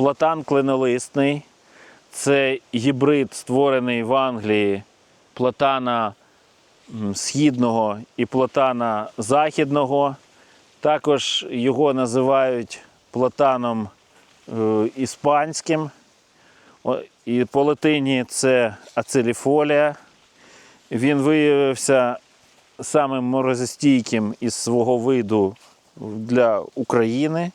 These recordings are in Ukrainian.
платан клинолистний. Це гібрид, створений в Англії платана східного і платана західного. Також його називають платаном е, іспанським. І по латині це ацеліфолія. Він виявився самим морозостійким із свого виду для України.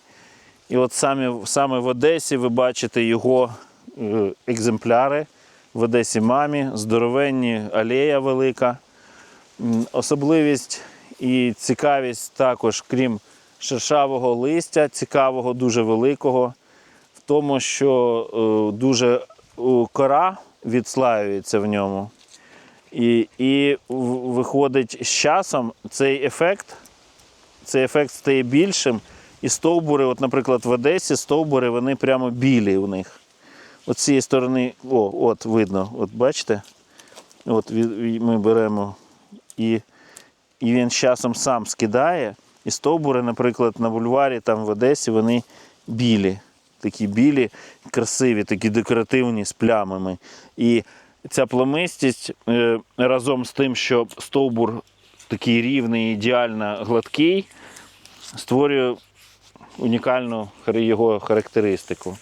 І от саме, саме в Одесі ви бачите його е, екземпляри. В Одесі мамі, здоровенні, алея велика. Особливість і цікавість також, крім шершавого листя, цікавого, дуже великого, в тому, що е, дуже кора відслаюється в ньому. І, і виходить з часом цей ефект, цей ефект стає більшим. І стовбури, от, наприклад, в Одесі стовбури, вони прямо білі у них. От з цієї сторони, о, от видно, от бачите? От ми беремо і, і він з часом сам скидає. І стовбури, наприклад, на бульварі там в Одесі, вони білі. Такі білі, красиві, такі декоративні з плямами. І ця плямистість е, разом з тим, що стовбур такий рівний, ідеально гладкий, створює унікальну його характеристику.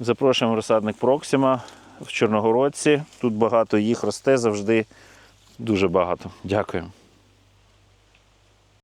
Запрошуємо розсадник Проксима в Чорногородці. Тут багато їх росте завжди. Дуже багато. Дякую.